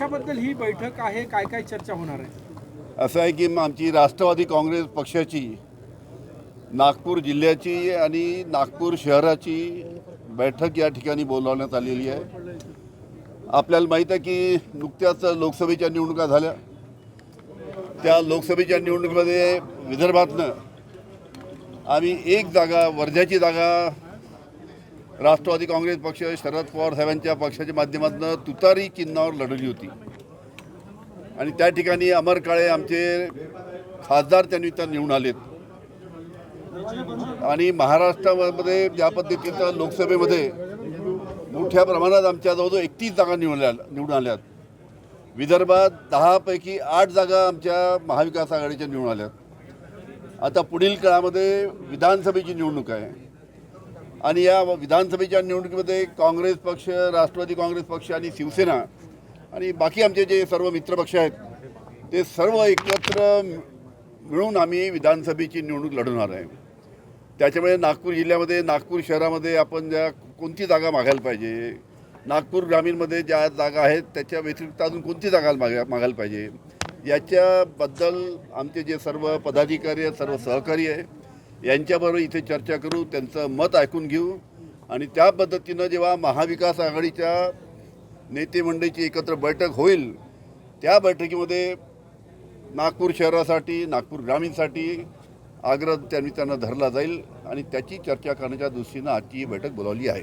बैठक आहे? काय काय चर्चा होणार आहे? असं आहे की मग आमची राष्ट्रवादी काँग्रेस पक्षाची नागपूर जिल्ह्याची आणि नागपूर शहराची बैठक या ठिकाणी बोलावण्यात आलेली आहे. आपल्याला माहीत आहे की नुकत्याच लोकसभेच्या निवडणुका झाल्या. त्या लोकसभेच्या निवडणुकीमध्ये विदर्भातनं आम्ही एक जागा वर्ध्याची जागा राष्ट्रवादी काँग्रेस पक्ष शरद पवार साहेबांच्या पक्षाच्या माध्यमातून तुतारी चिन्हावर लढवली होती. आणि त्या ठिकाणी अमर काळे आमचे खासदार त्या निवडून आलेत. आणि महाराष्ट्रामध्ये ज्या पद्धतीचं लोकसभेमध्ये मोठ्या प्रमाणात आमच्या जवळजवळ एकतीस जागा निवडल्या निवडून आल्यात. विदर्भात दहापैकी आठ जागा आमच्या महाविकास आघाडीच्या निवडून आल्यात. आता पुढील काळामध्ये विधानसभेची निवडणूक आहे. आणि या विधानसभेच्या निवडणुकीमध्ये काँग्रेस पक्ष राष्ट्रवादी काँग्रेस पक्ष आणि शिवसेना आणि बाकी आमचे जे सर्व मित्रपक्ष आहेत ते सर्व एकत्र मिळून आम्ही विधानसभेची निवडणूक लढवणार आहे. त्याच्यामुळे नागपूर जिल्ह्यामध्ये नागपूर शहरामध्ये आपण ज्या कोणती जागा मागायला पाहिजे नागपूर ग्रामीणमध्ये ज्या जागा आहेत त्याच्या व्यतिरिक्त अजून कोणती जागा मागा मागायला पाहिजे याच्याबद्दल आमचे जे सर्व पदाधिकारी आहेत सर्व सहकारी आहे यांच्याबरोबर इथे चर्चा करू त्यांचं मत ऐकून घेऊ. आणि त्या पद्धतीनं जेव्हा महाविकास आघाडीच्या नेते मंडळीची एकत्र बैठक होईल त्या बैठकीमध्ये नागपूर शहरासाठी नागपूर ग्रामीणसाठी आग्रह त्यांनी त्यांना धरला जाईल आणि त्याची चर्चा करण्याच्या दृष्टीनं आजची ही बैठक बोलावली आहे.